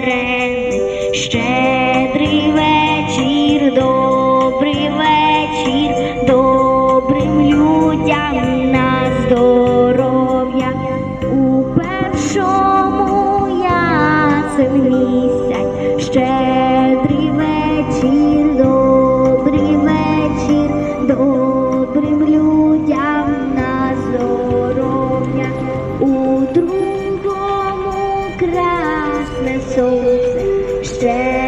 сирени, щедрий вечір, добрий вечір, добрим людям на здоров'я. У першому ясен місяць, щедрий сонце, щедрий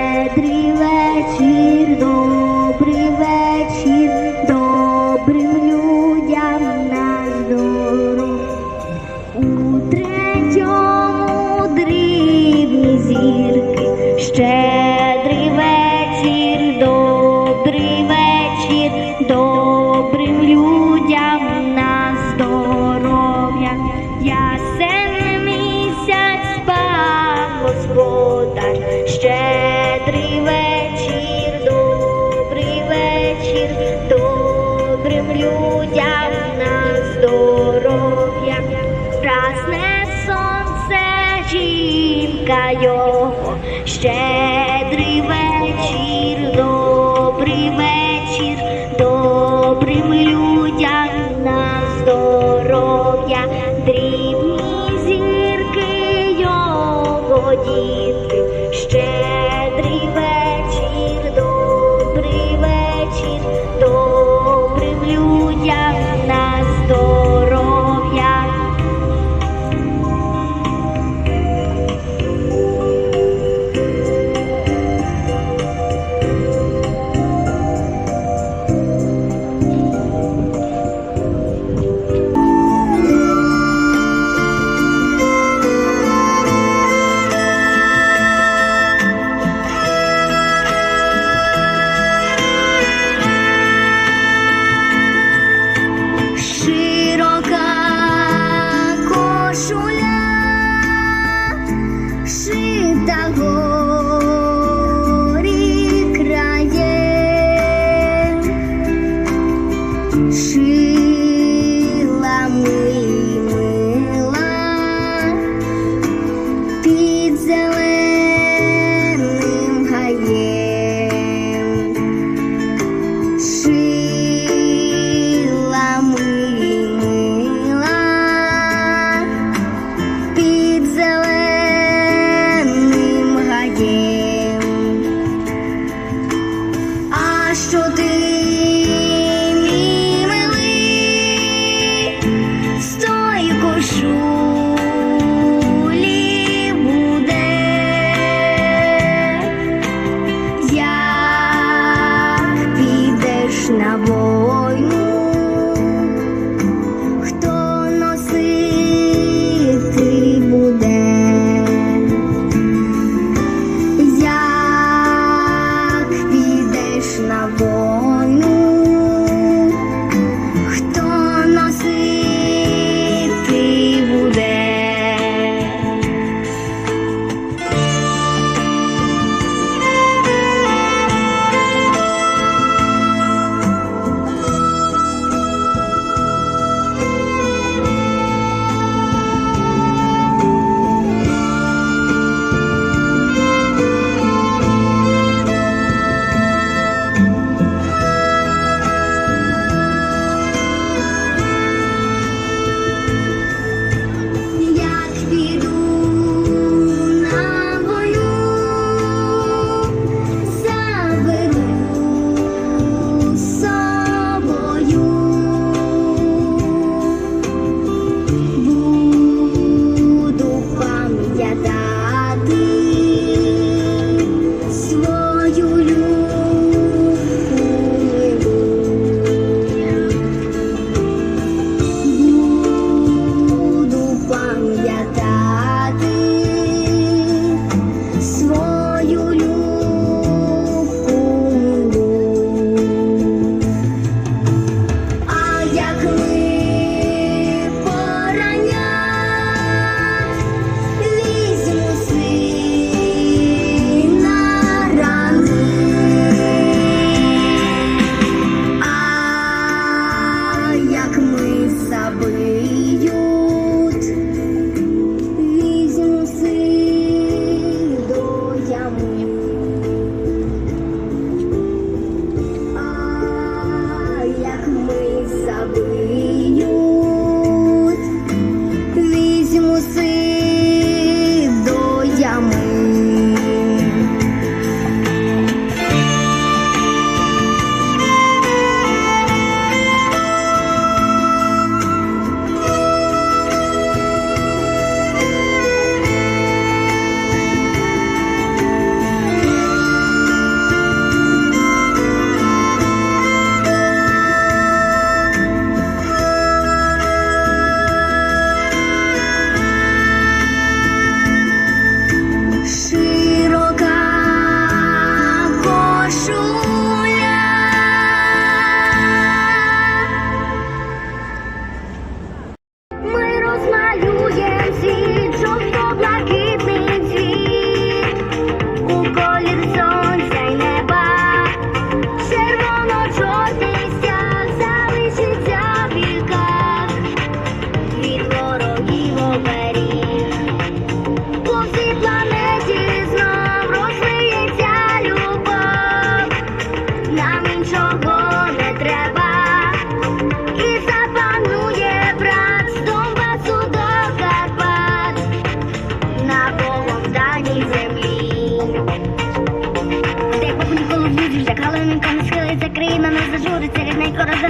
добрий вечір, добрим людям на здоров'я, дрібні зірки його діти, щедрий вечір, добрий вечір, добрим людям 十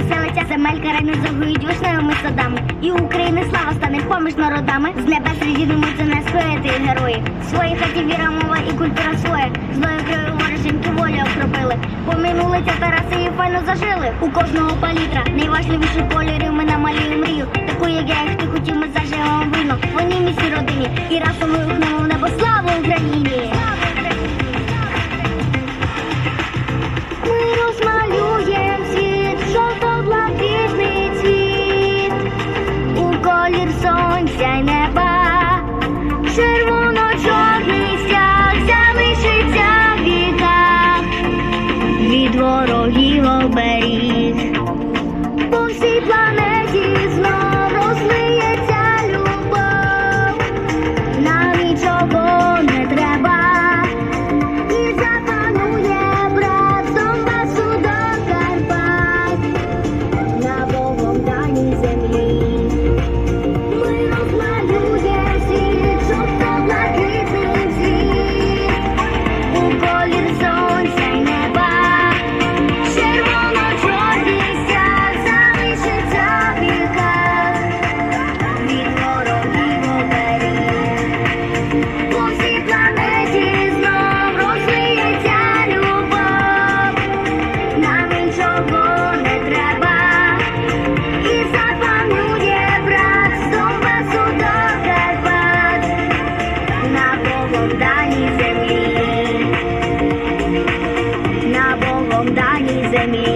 заселиться земель крайне загоють вишневими садами. І України слава стане поміж народами. З небес розійдемуться нас поети і герої. В своїй хаті віра, мова і культура своя. Злою кров'ю вороженьки волю окропили. Поминули ці тараси і файно зажили. У кожного палітра найважливіших кольорів ми намалюємо мрію. Таку, як я, як ти хотів, ми заживемо вино. Вони місці all in the. Zemi.